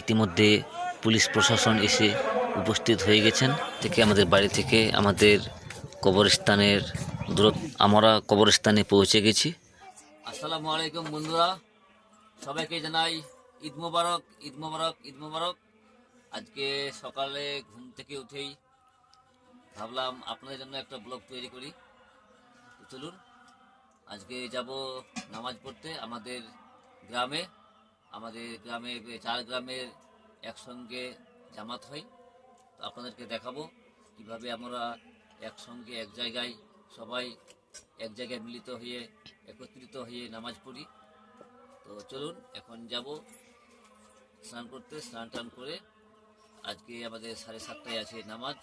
ইতিমধ্যে পুলিশ প্রশাসন এসে উপস্থিত হয়ে গেছেন। থেকে আমাদের বাড়ি থেকে আমাদের কবরস্থানের দূরত্ব আমরা কবরস্থানে পৌঁছে গেছি। আসসালামু আলাইকুম বন্ধুরা, সবাইকে জানাই ঈদ মোবারক ঈদ মোবারক ঈদ মোবারক। আজকে সকালে ঘুম থেকে উঠেই ভাবলাম আপনাদের জন্য একটা ব্লগ তৈরি করি। চলুন আজকে যাব নামাজ পড়তে আমাদের গ্রামে। আমাদের গ্রামে, চার গ্রামের একসঙ্গে জামাত হয়। তো আপনাদেরকে দেখাবো কীভাবে আমরা একসঙ্গে, এক জায়গায় সবাই এক জায়গায় মিলিত হয়ে, একত্রিত হয়ে নামাজ পড়ি। তো চলুন, এখন যাব স্নান করতে। স্নান টান করে আজকে আমাদের সাড়ে সাতটায় আছে নামাজ।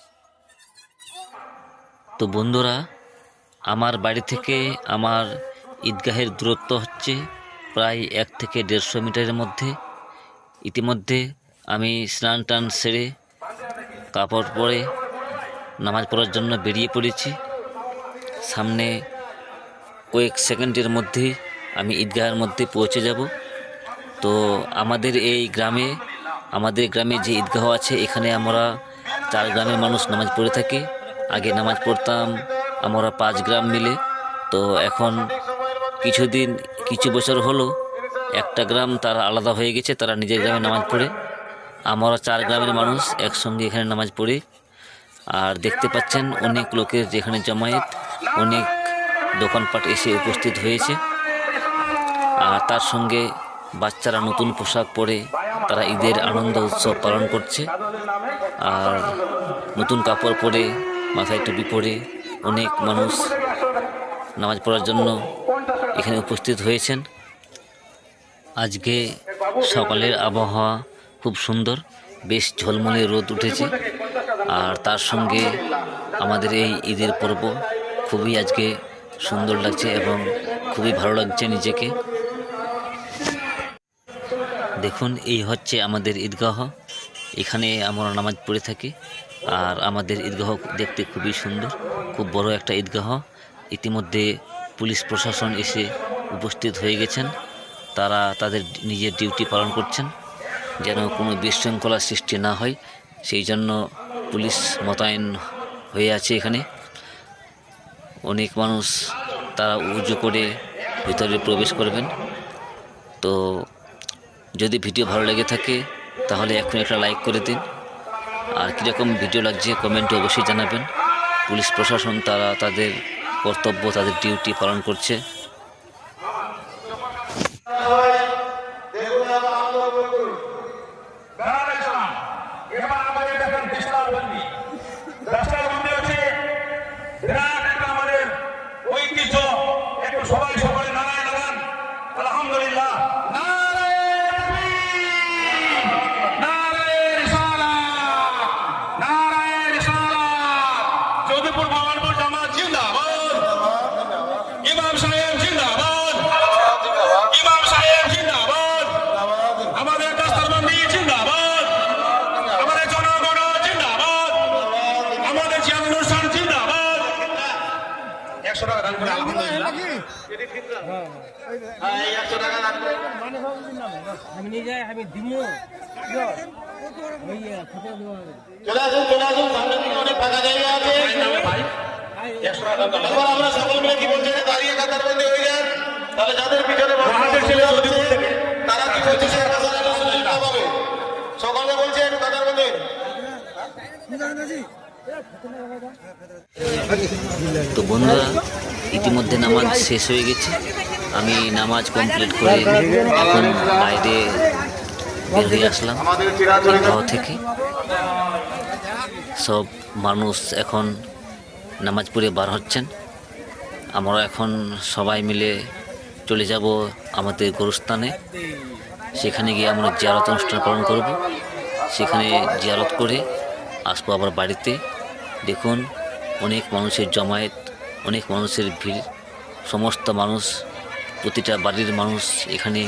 তো বন্ধুরা, আমার বাড়ি থেকে আমার ঈদগাহের দূরত্ব হচ্ছে প্রায় এক থেকে দেড়শো মিটারের মধ্যে। ইতিমধ্যে আমি স্নান টান সেরে কাপড় পরে নামাজ পড়ার জন্য বেরিয়ে পড়েছি। সামনে কয়েক সেকেন্ডের মধ্যেই আমি ঈদগাহের মধ্যে পৌঁছে যাব। তো আমাদের এই গ্রামে, আমাদের গ্রামে যে ঈদগাহ আছে, এখানে আমরা চার গ্রামের মানুষ নামাজ পড়ে থাকি। আগে নামাজ পড়তাম, আমরা পাঁচ গ্রাম মিলে। তো এখন কিছুদিন কিছু বছর হলো, একটা গ্রাম তারা আলাদা হয়ে গেছে, তারা নিজের গ্রামে নামাজ পড়ে। আমরা চার গ্রামের মানুষ একসঙ্গে এখানে নামাজ পড়ি। আর দেখতে পাচ্ছেন অনেক লোকের যেখানে জমায়েত, অনেক দোকানপাট এসে উপস্থিত হয়েছে। আর তার সঙ্গে বাচ্চারা নতুন পোশাক পরে তারা ঈদের আনন্দ উৎসব পালন করছে। আর নতুন কাপড় পরে, মাথায় টুপি পরে অনেক মানুষ নামাজ পড়ার জন্য এখানে উপস্থিত হয়েছেন। আজকে সকালের আবহাওয়া খুব সুন্দর, বেশ ঝলমলে রোদ উঠেছে। আর তার সঙ্গে আমাদের এই ঈদের পর্ব খুবই আজকে সুন্দর লাগছে এবং খুবই ভালো লাগছে নিজেকে। দেখুন, এই হচ্ছে আমাদের ঈদগাহ। এখানে আমরা নামাজ পড়ে থাকি আর আমাদের ঈদগাহ দেখতে খুবই সুন্দর, খুব বড় একটা ঈদগাহ। ইতিমধ্যে পুলিশ প্রশাসন এসে উপস্থিত হয়ে গেছেন। তারা তাদের নিজের ডিউটি পালন করছেন, যেন কোনো বিশৃঙ্খলার সৃষ্টি না হয়। সেই জন্য পুলিশ মোতায়েন হয়ে আছে এখানে। অনেক মানুষ তারা উজু করে ভিতরে প্রবেশ করবেন। তো যদি ভিডিও ভালো লেগে থাকে, তাহলে এখন একটা লাইক করে দিন। আর কীরকম ভিডিও লাগছে কমেন্টে অবশ্যই জানাবেন। পুলিশ প্রশাসন তারা তাদের কর্তব্য তাদের ডিউটি পালন করছে বেড়ার ইসলাম এবার আমাদের দেখেন বিশাল বন্দি রাস্তার বন্দি হচ্ছে বিরাট একটা আমাদের ঐতিহ্য একটু সবাই সকলে নারায় নারায়ণ আলহামদুলিল্লাহ নারায়ে তাকবীর! নারায়ে রিসালাত! নারায়ে রিসালাত! চৌধুরীপুর ভবানপুর জামাত জিন্দাবাদ ইমাম সাহেব জিন্দাবাদ ইমাম সাহেব জিন্দাবাদ আমাদের দাস্তারবন্দি জিন্দাবাদ আমাদের জনগণ জিন্দাবাদ আমাদের জিয়ান অনুষ্ঠান জিন্দাবাদ একশো টাকা দান করে আলহামদুলিল্লাহ হ্যাঁ, এই একশো টাকা দান করে। আমি নিয়ে যাই আমি দিমু। ওই ফটো দেওয়া হবে। চলে আসুন চলে আসুন সামনে দিকে অনেক ফাঁকা জায়গা আছে। ভাই একশো টাকা দান করে। এবার আমরা সকল মিলে কি বলছে দাঁড়িয়ে কাতার বন্দী হয়ে যান তাহলে যাদের পিছনে তারা কি বলছে সে একটা সারা পাবে। সকলকে বলছে একটু কাতার বন্দী তো বন্ধুরা, ইতিমধ্যে নামাজ শেষ হয়ে গেছে। আমি নামাজ কমপ্লিট করে এখন বাইরে বের হয়ে আসলাম। আমাদের থেকে। সব মানুষ এখন নামাজ পড়ে বার হচ্ছেন। আমরা এখন সবাই মিলে চলে যাব আমাদের গরুস্থানে। সেখানে গিয়ে আমরা জিয়ারত অনুষ্ঠান পালন করব। সেখানে জিয়ারত করে আসব আবার বাড়িতে। দেখুন, অনেক মানুষের জমায়েত, অনেক মানুষের ভিড়, সমস্ত মানুষ, প্রতিটা বাড়ির মানুষ এখানে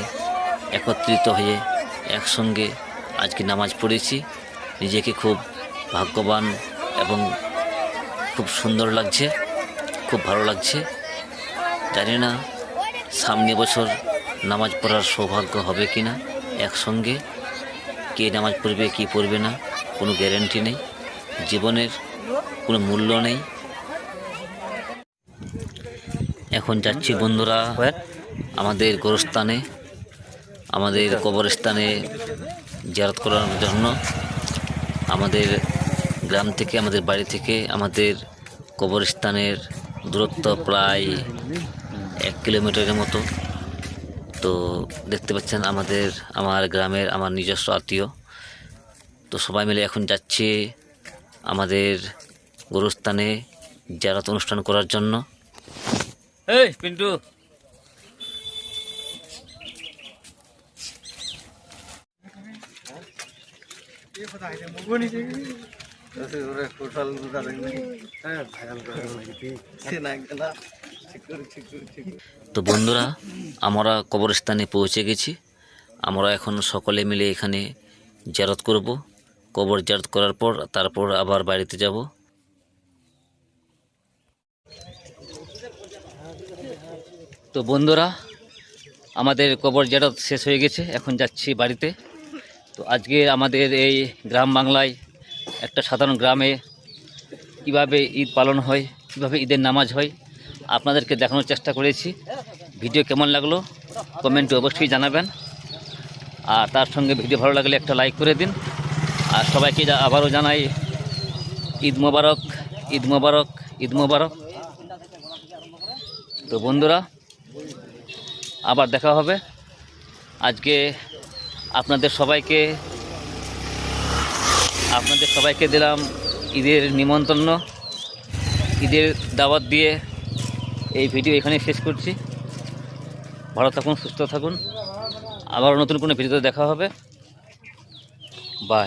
একত্রিত হয়ে একসঙ্গে আজকে নামাজ পড়েছি। নিজেকে খুব ভাগ্যবান এবং খুব সুন্দর লাগছে, খুব ভালো লাগছে। জানি না সামনে বছর নামাজ পড়ার সৌভাগ্য হবে কি না একসঙ্গে, কে নামাজ পড়বে, কি পড়বে না, কোনো গ্যারেন্টি নেই। জীবনের কোনো মূল্য নেই। এখন যাচ্ছি বন্ধুরা আমাদের গোরস্থানে, আমাদের কবরস্থানে জিয়ারত করার জন্য। আমাদের গ্রাম থেকে, আমাদের বাড়ি থেকে, আমাদের কবরস্থানের দূরত্ব প্রায় এক কিলোমিটারের মতো। তো দেখতে পাচ্ছেন আমাদের, আমার গ্রামের আমার নিজস্ব আত্মীয়। তো সবাই মিলে এখন যাচ্ছে আমাদের গোরস্থানে জারাত অনুষ্ঠান করার জন্য। এই পিন্টু। তো বন্ধুরা আমরা কবরস্থানে পৌঁছে গেছি। আমরা এখন সকলে মিলে এখানে জারত করব। কবর জারত করার পর তারপর আবার বাড়িতে যাব। তো বন্ধুরা, আমাদের কবর জারত শেষ হয়ে গেছে, এখন যাচ্ছি বাড়িতে। তো আজকে আমাদের এই গ্রাম বাংলায় একটা সাধারণ গ্রামে কীভাবে ঈদ পালন হয়, কীভাবে ঈদের নামাজ হয়, আপনাদেরকে দেখানোর চেষ্টা করেছি। ভিডিও কেমন লাগল, কমেন্টে অবশ্যই জানাবেন। আর তার সঙ্গে ভিডিও ভালো লাগলে একটা লাইক করে দিন। আর সবাইকে আবারও জানাই, ঈদ মোবারক ঈদ মোবারক ঈদ মোবারক। তো বন্ধুরা আবার দেখা হবে। আজকে আপনাদের সবাইকে আপনাদের সবাইকে দিলাম ঈদের নিমন্ত্রণ, ঈদের দাওয়াত দিয়ে এই ভিডিও এখানে শেষ করছি। ভালো থাকুন, সুস্থ থাকুন। আবার নতুন কোনো ভিডিওতে দেখা হবে। বাই।